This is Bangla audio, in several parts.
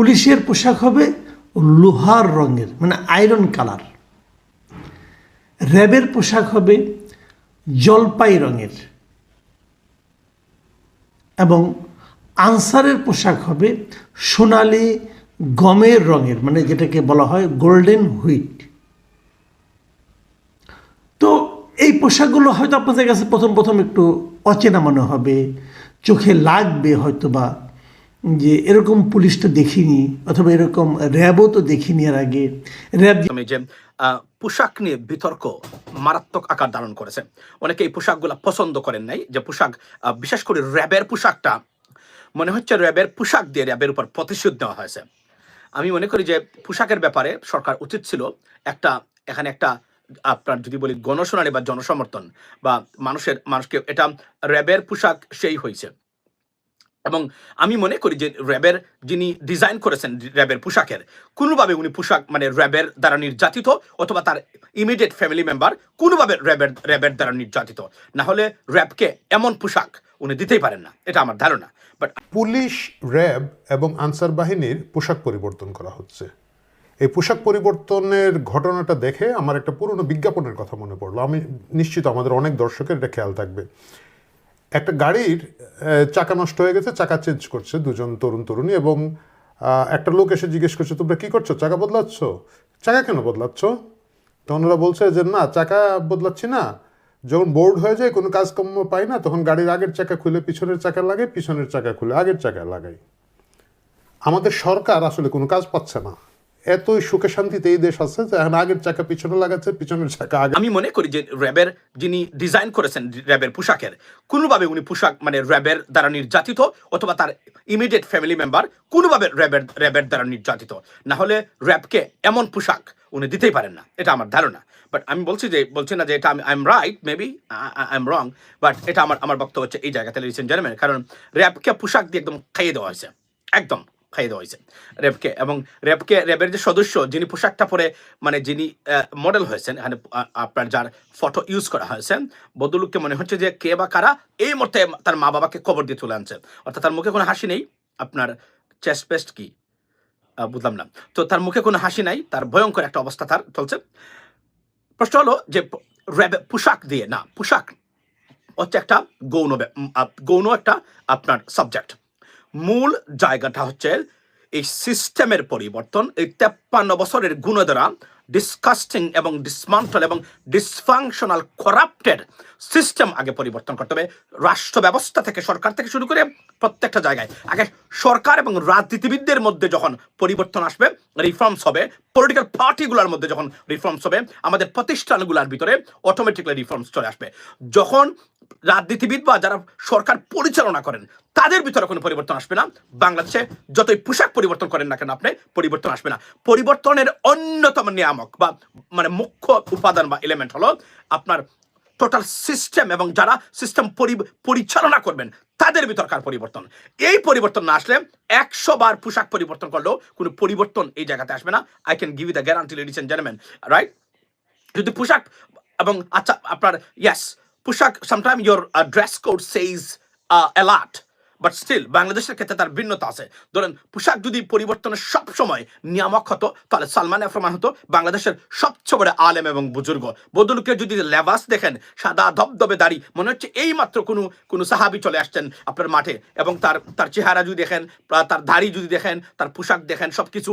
পুলিশের পোশাক হবে লোহার রঙের মানে আয়রন কালার র্যাবের পোশাক হবে জলপাই রঙের। এবং আনসারের পোশাক হবে সোনালি গমের রঙের মানে যেটাকে বলা হয় গোল্ডেন হুইট তো এই পোশাকগুলো হয়তো আপনাদের কাছে প্রথম প্রথম একটু অচেনা মনে হবে, চোখে লাগবে হয়তো বা যে এরকম পুলিশ তো দেখিনি, অথবা এরকম র্যাবও তো দেখিনি এর আগে। র্যাব যে পোশাক নিয়ে বিতর্ক মারাত্মক আকার ধারণ করেছে। অনেকে এই পোশাকগুলো পছন্দ করেন নাই, যে পোশাক বিশেষ করে র্যাবের পোশাকটা, মনে হচ্ছে র্যাবের পোশাক দিয়ে র্যাবের উপর প্রতিশোধ নেওয়া হয়েছে। আমি মনে করি যে পোশাকের ব্যাপারে সরকার উচিত ছিল একটা, এখানে একটা, আপনার যদি বলি গণশুনানি বা জনসমর্থন, বা মানুষের, মানুষকে এটা র্যাবের পোশাক সেই হয়েছে এবং আমি মনে করি যে র্যাবের যিনি ডিজাইন করেছেন, র্যাবের পোশাকের, কোনোভাবে উনি পোশাক মানে র্যাবের দ্বারা নির্যাতিত অথবা তার ইমিডিয়েট ফ্যামিলি মেম্বার কোনোভাবে র্যাবের র্যাবের দ্বারা নির্যাতিত। না হলে র্যাবকে এমন পোশাক উনি দিতেই পারেন না। এটা আমার ধারণা। বাট পুলিশ, র্যাব এবং আনসার বাহিনীর পোশাক পরিবর্তন করা হচ্ছে। এই পোশাক পরিবর্তনের ঘটনাটা দেখে আমার একটা পুরনো বিজ্ঞাপনের কথা মনে পড়ল। আমি নিশ্চিত আমাদের অনেক দর্শকের এটা খেয়াল থাকবে। একটা গাড়ির চাকা নষ্ট হয়ে গেছে, চাকা চেঞ্জ করছে দুজন তরুণ তরুণী এবং একটা লোক এসে জিজ্ঞেস করছে, তোমরা কি করছ? চাকা বদলাচ্ছ? চাকা কেন বদলাচ্ছ? তখন ওরা বলছে যে, না, চাকা বদলাচ্ছি না। যখন বোর্ড হয়ে যায় কোনো কাজকর্ম পাই না, তখন গাড়ির আগের চাকা খুলে, পিছনের চাকা লাগাই, পিছনের চাকা খুলে, আগের চাকা লাগাই। আমাদের সরকার আসলে কোনো কাজ পাচ্ছে না। এতই সুখে শান্তিতে এই দেশ আছে যে এখন আগের চাকা পিছনে লাগাচ্ছে, পিছনের চাকা আগে। আমি মনে করি যে র্যাবের যিনি ডিজাইন করেছেন র্যাবের পোশাকের, কোনোভাবে উনি পোশাক মানে র্যাবের দ্বারা নির্যাতিত অথবা তার ইমিডিয়েট ফ্যামিলি মেম্বার কোনোভাবে র্যাবের র্যাবের দ্বারা নির্যাতিত। না হলে র্যাবকে এমন পোশাক উনি দিতেই পারেন না। এটা আমার ধারণা। বাট আমি বলছি যে, বলছি না যে এটা আমি I am right maybe I am wrong but এটা আমার আমার বক্তব্য হচ্ছে এই জায়গাতে লিসেন জানেন কারণ র্যাবকে পোশাক দিয়ে একদম খাইয়ে দেওয়া হয়েছে। একদম। খাইয়ে দেওয়া হয়েছে। র্যাবকে এবং র্যাবকে র্যাবের যে সদস্য যিনি পোশাকটা পরে মানে যিনি মডেল হয়েছেন, এখানে আপনার যার ফটো ইউজ করা হয়েছে বদলুককে মনে হচ্ছে যে কে বা কারা এই মুহূর্তে তার মা বাবাকে কবর দিয়ে তুলে আনছে। অর্থাৎ তার মুখে কোনো হাসি নেই, আপনার চেস্ট পেস্ট কি? বুঝলাম না। তো তার মুখে কোনো হাসি নাই, তার ভয়ঙ্কর একটা অবস্থা তার চলছে। প্রশ্ন হলো যে র্যাবে, পোশাক দিয়ে না, পোশাক হচ্ছে একটা গৌণ গৌণ একটা আপনার সাবজেক্ট মূল জায়গাটা হচ্ছে এই সিস্টেমের পরিবর্তন, এই তেপ্পান্ন বছরের গুণদ্বারা ডিসকাস্টিং এবং ডিসমান্টল এবং ডিসফাংশনাল করাপ্টেড সিস্টেম আগে পরিবর্তন করতে হবে। রাষ্ট্র ব্যবস্থা থেকে, সরকার থেকে শুরু করে প্রত্যেকটা জায়গায়। আগে সরকার এবং রাজনীতিবিদদের মধ্যে যখন পরিবর্তন আসবে রিফর্মস হবে পলিটিক্যাল পার্টিগুলোর মধ্যে যখন রিফর্মস হবে, আমাদের প্রতিষ্ঠানগুলোর ভিতরে অটোমেটিকলি রিফর্মস চলে আসবে। যখন রাজনীতিবিদ বা যারা সরকার পরিচালনা করেন, তাদের ভিতরে কোনো পরিবর্তন আসবে না। বাংলাদেশে যতই পোশাক পরিবর্তন করেন না কেন আপনি, পরিবর্তন আসবে না। পরিবর্তনের অন্যতম নিয়ামক বা মানে মুখ্য উপাদান বা এলিমেন্ট হলো আপনার টোটাল সিস্টেম এবং যারা সিস্টেম পরিচালনা করবেন, তাদের ভিতরকার পরিবর্তন? এই পরিবর্তন না আসলে একশো বার পোশাক পরিবর্তন করলেও কোনো পরিবর্তন এই জায়গাতে আসবে না। I can give you the guarantee ladies and gentleman right যদি পোশাক এবং আচ্ছা আপনার ইয়াস পোশাক sometime your dress code says alert but still বাংলাদেশের ক্ষেত্রে তার ভিন্নতা আছে। ধরেন পোশাক যদি পরিবর্তনের সব সময় নিয়ামক হতো, তাহলে সালমান এফ রহমান হতো বাংলাদেশের সবচেয়ে বড় আলেম এবং বুজুর্গ। বদলুকে যদি লেবাস দেখেন, সাদা ধবধবে দাড়ি, মনে হচ্ছে এই মাত্র কোনো কোনো সাহাবি চলে আসছেন আপনার মাঠে, এবং তার তার চেহারা যদি দেখেন তার দাড়ি যদি দেখেন, তার পোশাক দেখেন সব কিছু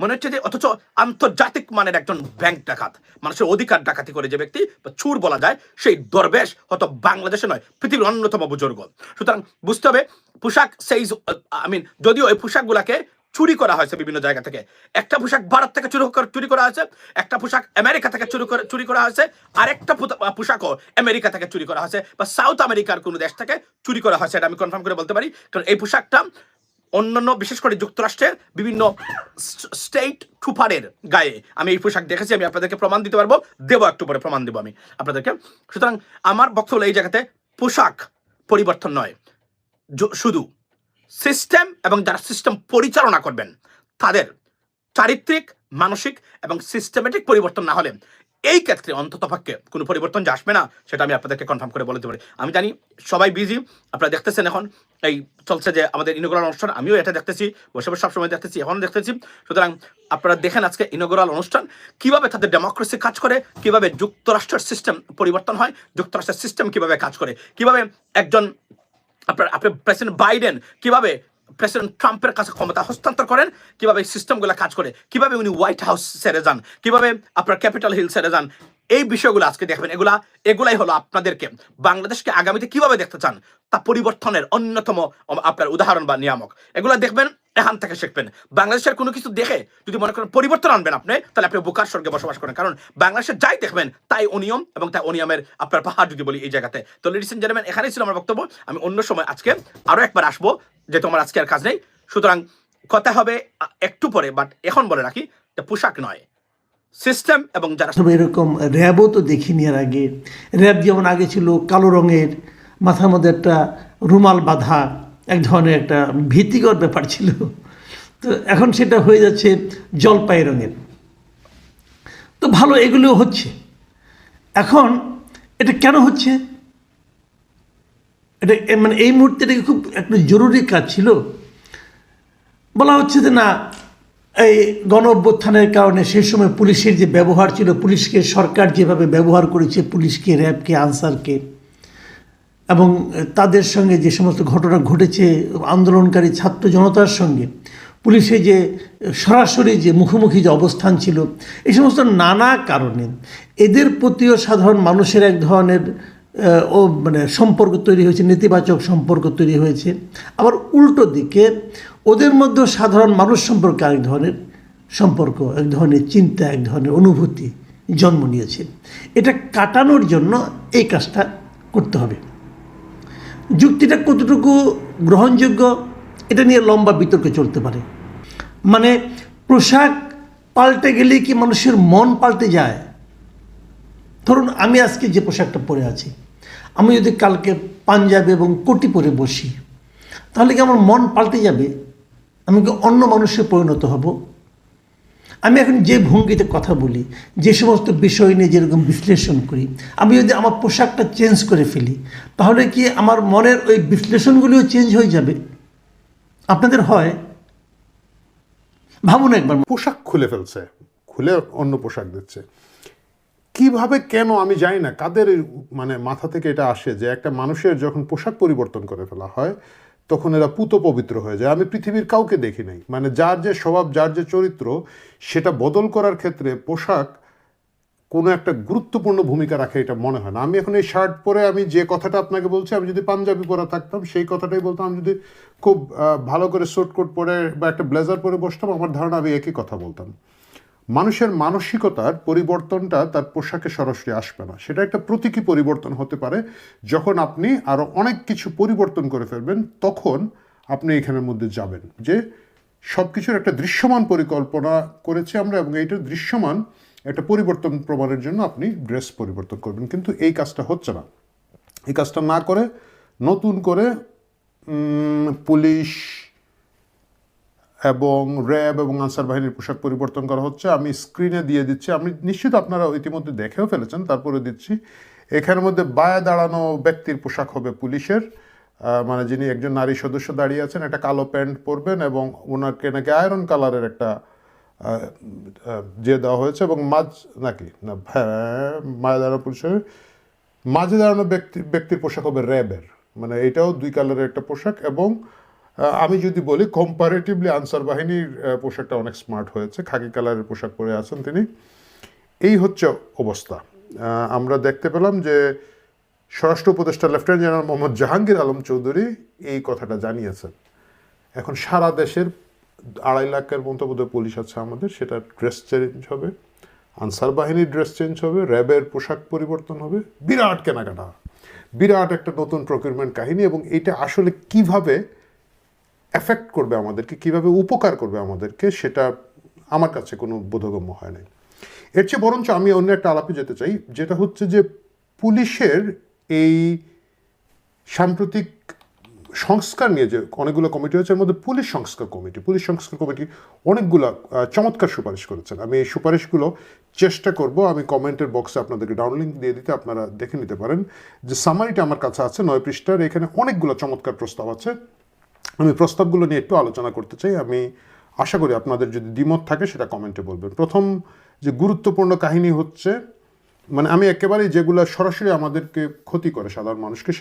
মনে হচ্ছে যে অথচ আন্তর্জাতিক মানের একজন ব্যাংক ডাকাত, মানুষের অধিকার ডাকাতি করে যে ব্যক্তি বা চুর বলা যায়, সেই দরবেশ হয়তো বাংলাদেশে নয়, পৃথিবীর অন্যতম বুজুর্গ। সুতরাং বুঝতে হবে, পোশাক সেই আই মিন যদিও এই পোশাকগুলাকে চুরি করা হয়েছে বিভিন্ন জায়গা থেকে, একটা পোশাক ভারত থেকে চুরি চুরি করা হয়েছে, একটা পোশাক আমেরিকা থেকে চুরি করে, চুরি করা হয়েছে, আরেকটা পুতা- পোশাকও আমেরিকা থেকে চুরি করা হয়েছে, বা সাউথ আমেরিকার কোনো দেশ থেকে চুরি করা হয়েছে, এটা আমি কনফার্ম করে বলতে পারি, কারণ এই পোশাকটা অন্যান্য, বিশেষ করে যুক্তরাষ্ট্রের বিভিন্ন স্টেট ট্রুপারের গায়ে আমি এই পোশাক দেখেছি আমি আপনাদেরকে প্রমাণ দিতে পারব, দেবো একটু পরে প্রমাণ দেবো আমি আপনাদেরকে। সুতরাং আমার বক্তব্য এই জায়গাতে পোশাক পরিবর্তন নয় শুধু সিস্টেম এবং যারা সিস্টেম পরিচালনা করবেন, তাদের চারিত্রিক, মানসিক এবং সিস্টেমেটিক পরিবর্তন না হলে এই ক্ষেত্রে অন্ততপক্ষে কোনো পরিবর্তন যে আসবে না, সেটা আমি আপনাদেরকে কনফার্ম করে বলতে পারি। আমি জানি সবাই বিজি আপনারা দেখতেছেন এখন এই চলছে যে আমাদের ইনগোরাল অনুষ্ঠান, আমিও এটা দেখতেছি, বসে বসে সবসময় দেখতেছি, এখনও দেখতেছি। সুতরাং আপনারা দেখেন আজকে ইনগোরাল অনুষ্ঠান, কীভাবে তাদের ডেমোক্রেসি কাজ করে, কীভাবে যুক্তরাষ্ট্রের সিস্টেম পরিবর্তন হয়, যুক্তরাষ্ট্রের সিস্টেম কীভাবে কাজ করে, কীভাবে একজন আপনার আপনি প্রেসিডেন্ট বাইডেন কীভাবে প্রেসিডেন্ট ট্রাম্পের কাছে ক্ষমতা হস্তান্তর করেন, কীভাবে সিস্টেমগুলো কাজ করে, কীভাবে উনি হোয়াইট হাউস সেরে যান, কীভাবে আপনার ক্যাপিটাল হিল সেরে যান, এই বিষয়গুলো আজকে দেখবেন। এগুলা, এগুলাই হলো আপনাদেরকে বাংলাদেশকে আগামীতে কীভাবে দেখতে চান, তা পরিবর্তনের অন্যতম আপনার উদাহরণ বা নিয়ামক। এগুলা দেখবেন এখান থেকে শিখবেন। বাংলাদেশের কোনো কিছু দেখে যদি মনে করেন পরিবর্তন আনবেন আপনি, তাহলে আপনি বোকার স্বর্গে বসবাস করেন। কারণ বাংলাদেশের যাই দেখবেন, তাই অনিয়ম এবং তাই অনিয়মের আপনার পাহাড় যদি বলি এই জায়গাতে। তো লেডিস এন্ড জেন্টলম্যান এখানেই ছিল আমার বক্তব্য। আমি অন্য সময় আজকে আরও একবার আসব যে তোমার আজকে আর কাজ নেই। সুতরাং কথা হবে একটু পরে বাট এখন বলে রাখি পোশাক নয়। সিস্টেম এবং যারা অথবা এরকম র্যাবও তো দেখিনি এর আগে। র্যাব যেমন আগে ছিল কালো রঙের, মাথার মধ্যে একটা রুমাল বাঁধা। এক ধরনের একটা ভীতিকর ব্যাপার ছিল। তো এখন সেটা হয়ে যাচ্ছে জলপাই রঙের। তো ভালো, এগুলো হচ্ছে। এখন এটা কেন হচ্ছে? এটা মানে এই মুহূর্তে এটা কি খুব একটা জরুরি কাজ ছিল? বলা হচ্ছে যে না, এই গণ অভ্যুত্থানের কারণে সেই সময় পুলিশের যে ব্যবহার ছিল, পুলিশকে সরকার যেভাবে ব্যবহার করেছে, পুলিশকে, র্যাবকে, আনসারকে এবং তাদের সঙ্গে যে সমস্ত ঘটনা ঘটেছে, আন্দোলনকারী ছাত্র জনতার সঙ্গে, পুলিশে যে সরাসরি যে মুখোমুখি যে অবস্থান ছিল এই সমস্ত নানা কারণে এদের প্রতিও সাধারণ মানুষের এক ধরনের ও মানে সম্পর্ক তৈরি হয়েছে, নেতিবাচক সম্পর্ক তৈরি হয়েছে। আবার উল্টো দিকে ওদের মধ্যেও সাধারণ মানুষ সম্পর্কে আরেক ধরনের সম্পর্ক, এক ধরনের চিন্তা, এক ধরনের অনুভূতি জন্ম নিয়েছে। এটা কাটানোর জন্য এই কাজটা করতে হবে। যুক্তিটা কতটুকু গ্রহণযোগ্য, এটা নিয়ে লম্বা বিতর্ক চলতে পারে। মানে পোশাক পাল্টে গেলে কি মানুষের মন পাল্টে যায়? ধরুন আমি আজকে যে পোশাকটা পরে আছি, আমি যদি কালকে পাঞ্জাবি এবং কোটি পরে বসি, তাহলে কি আমার মন পাল্টে যাবে? আমি কি অন্য মানুষে পরিণত হব? আমি এখন যে ভঙ্গিতে কথা বলি, যে সমস্ত বিষয় নিয়ে যেরকম বিশ্লেষণ করি, আমি যদি আমার পোশাকটা চেঞ্জ করে ফেলি, তাহলে কি আমার মনের ওই বিশ্লেষণগুলিও চেঞ্জ হয়ে যাবে? আপনাদের হয়? ভাবুন একবার। পোশাক খুলে ফেলছে, খুলে অন্য পোশাক দিচ্ছে। কীভাবে, কেন, আমি জানি না। কাদের মানে মাথা থেকে এটা আসে যে একটা মানুষের যখন পোশাক পরিবর্তন করে ফেলা হয় তখন এরা পুত পবিত্র হয়ে যায়। আমি পৃথিবীর কাউকে দেখি নাই। মানে যার যে স্বভাব, যার যে চরিত্র, সেটা বদল করার ক্ষেত্রে পোশাক কোনো একটা গুরুত্বপূর্ণ ভূমিকা রাখে এটা মনে হয় না। আমি এখন এই শার্ট পরে আমি যে কথাটা আপনাকে বলছি, আমি যদি পাঞ্জাবি পরা থাকতাম, সেই কথাটাই বলতাম। আমি যদি খুব ভালো করে কোট পরে বা একটা ব্লেজার পরে বসতাম, আমার ধারণা আমি একই কথা বলতাম। মানুষের মানসিকতার পরিবর্তনটা তার পোশাকে সরাসরি আসবে না। সেটা একটা প্রতীকী পরিবর্তন হতে পারে। যখন আপনি আরও অনেক কিছু পরিবর্তন করে ফেলবেন, তখন আপনি এখানের মধ্যে যাবেন। যে সব কিছুর একটা দৃশ্যমান পরিকল্পনা করেছি আমরা এবং এইটার দৃশ্যমান একটা পরিবর্তন প্রমাণের জন্য আপনি ড্রেস পরিবর্তন করবেন। কিন্তু এই কাজটা হচ্ছে না। এই কাজটা না করে, নতুন করে পুলিশ এবং র্যাব এবং আনসার বাহিনীর পোশাক পরিবর্তন করা হচ্ছে। আমি স্ক্রিনে দিয়ে দিচ্ছি। আমি নিশ্চিত আপনারা ইতিমধ্যে দেখেও ফেলেছেন। তারপরে দিচ্ছি, এখানের মধ্যে বায়া দাঁড়ানো ব্যক্তির পোশাক হবে পুলিশের। মানে যিনি একজন নারী সদস্য দাঁড়িয়ে আছেন, একটা কালো প্যান্ট পরবেন এবং ওনাকে নাকি আয়রন কালারের একটা যে দেওয়া হয়েছে এবং মাঝ, নাকি? না হ্যাঁ মায়া দাঁড়ানো পুলিশের। মাঝে দাঁড়ানো ব্যক্তি, ব্যক্তির পোশাক হবে র্যাবের। মানে এটাও দুই কালারের একটা পোশাক এবং আমি যদি বলি কম্পারেটিভলি আনসার বাহিনীর পোশাকটা অনেক স্মার্ট হয়েছে। খাকি কালারের পোশাক পরে আছেন তিনি। এই হচ্ছে অবস্থা। আমরা দেখতে পেলাম যে স্বরাষ্ট্র উপদেষ্টা লেফটেন্যান্ট জেনারেল মোহাম্মদ জাহাঙ্গীর আলম চৌধুরী এই কথাটা জানিয়েছেন। এখন সারা দেশের আড়াই লাখের মতো বোধহয় পুলিশ আছে আমাদের, সেটা ড্রেস চেঞ্জ হবে, আনসার বাহিনীর ড্রেস চেঞ্জ হবে র্যাবের পোশাক পরিবর্তন হবে, বিরাট কেনাকাটা। বিরাট একটা নতুন প্রকিউরমেন্ট কাহিনী এবং এটা আসলে কীভাবে এফেক্ট করবে আমাদেরকে, কীভাবে উপকার করবে আমাদেরকে, সেটা আমার কাছে কোনো বোধগম্য হয় নাই। এর চেয়ে বরঞ্চ আমি অন্য একটা আলাপে যেতে চাই, যেটা হচ্ছে যে পুলিশের এই সাম্প্রতিক সংস্কার নিয়ে যে অনেকগুলো কমিটি হয়েছে, এর মধ্যে পুলিশ সংস্কার কমিটি, পুলিশ সংস্কার কমিটি অনেকগুলো চমৎকার সুপারিশ করেছেন। আমি এই সুপারিশগুলো চেষ্টা করব, আমি কমেন্টের বক্সে আপনাদেরকে ডাউনলিঙ্ক দিয়ে দিতে, আপনারা দেখে নিতে পারেন। যে সামারিটা আমার কাছে আছে, নয় পৃষ্ঠার, এখানে অনেকগুলো চমৎকার প্রস্তাব আছে। আমি প্রস্তাবগুলো নিয়ে একটু আলোচনা করতে চাই। আমি আশা করি আপনাদের যদি দ্বিমত থাকে সেটা কমেন্টে বলবেন। প্রথম যে গুরুত্বপূর্ণ কাহিনী হচ্ছে মানে আমি একেবারেই যেগুলো সরাসরি আমাদেরকে ক্ষতি করে সাধারণ মানুষকে